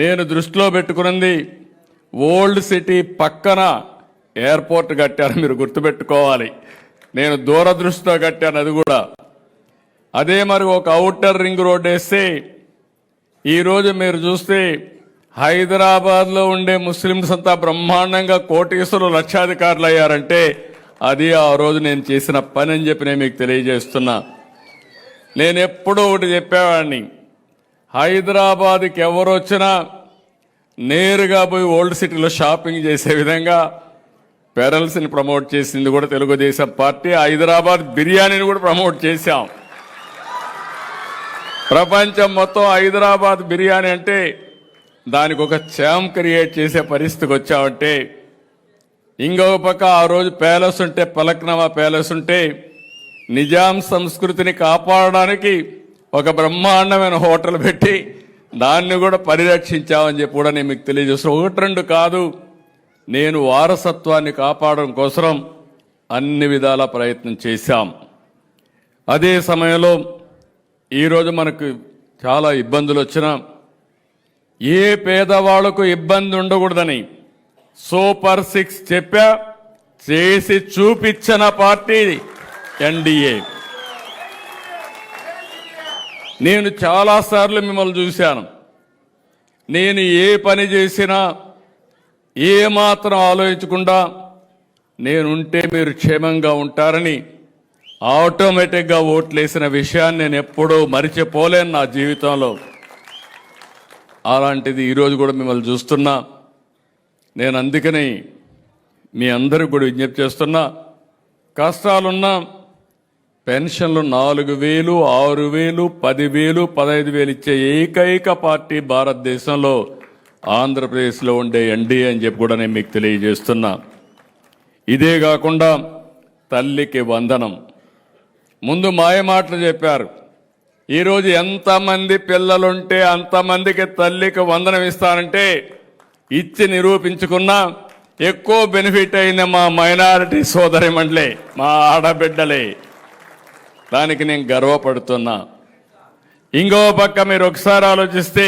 నేను దృష్టిలో పెట్టుకున్నది ఓల్డ్ సిటీ పక్కన ఎయిర్పోర్ట్ కట్టారు మీరు గుర్తుపెట్టుకోవాలి. నేను దూరదృష్టితో కట్టాను అది కూడా. అదే మరి ఒక అవుటర్ రింగ్ రోడ్ వేస్తే ఈరోజు మీరు చూస్తే హైదరాబాద్లో ఉండే ముస్లింస్ అంతా బ్రహ్మాండంగా కోటీశ్వరులు లక్షాధికారులు అయ్యారంటే అది ఆ రోజు నేను చేసిన పని అని చెప్పి నేను మీకు తెలియజేస్తున్నా. నేను ఎప్పుడూ ఒకటి చెప్పేవాడిని. హైదరాబాద్కి ఎవరు వచ్చినా నేరుగా పోయి ఓల్డ్ సిటీలో షాపింగ్ చేసే విధంగా పెరల్స్ని ప్రమోట్ చేసింది కూడా తెలుగుదేశం పార్టీ. హైదరాబాద్ బిర్యానీని కూడా ప్రమోట్ చేశాం. ప్రపంచం మొత్తం హైదరాబాద్ బిర్యానీ అంటే దానికి ఒక ఛామ్ క్రియేట్ చేసే పరిస్థితికి వచ్చామంటే ఇంకొక పక్క ఆ రోజు ప్యాలెస్ ఉంటే పలక్నమా ప్యాలెస్ ఉంటే నిజాం సంస్కృతిని కాపాడడానికి ఒక బ్రహ్మాండమైన హోటల్ పెట్టి దాన్ని కూడా పరిరక్షించామని చెప్పి కూడా నేను మీకు తెలియజేస్తాను ఒకటి రెండు కాదు నేను వారసత్వాన్ని కాపాడడం కోసం అన్ని విధాల ప్రయత్నం చేశాం. అదే సమయంలో ఈరోజు మనకు చాలా ఇబ్బందులు వచ్చినా ఏ పేదవాళ్ళకు ఇబ్బంది ఉండకూడదని సూపర్ సిక్స్ చెప్పా చేసి చూపించిన పార్టీ ఎన్డీఏ. నేను చాలాసార్లు మిమ్మల్ని చూశాను. నేను ఏ పని చేసినా ఏ మాత్రం ఆలోచించకుండా నేనుంటే మీరు క్షేమంగా ఉంటారని ఆటోమేటిక్గా ఓట్లేసిన విషయాన్ని నేను ఎప్పుడూ మరిచిపోలేను నా జీవితంలో. అలాంటిది ఈరోజు కూడా మిమ్మల్ని చూస్తున్నా. నేను అందుకని మీ అందరికి కూడా విజ్ఞప్తి చేస్తున్నా. కష్టాలున్నా పెన్షన్లు నాలుగు వేలు ఆరు వేలు పదివేలు పదహైదు వేలు ఇచ్చే ఏకైక పార్టీ భారతదేశంలో ఆంధ్రప్రదేశ్లో ఉండే ఎన్డీఏ అని చెప్పి కూడా నేను మీకు తెలియజేస్తున్నా. ఇదే కాకుండా తల్లికి వందనం. ముందు మాయ మాటలు చెప్పారు? ఈరోజు ఎంతమంది పిల్లలుంటే అంతమందికి తల్లికి వందనం ఇస్తానంటే ఇచ్చి నిరూపించుకున్నా ఎక్కువ బెనిఫిట్ అయింది మా మైనారిటీ సోదరి మండలే మా ఆడబిడ్డలే. దానికి నేను గర్వపడుతున్నా. ఇంకో పక్క మీరు ఒకసారి ఆలోచిస్తే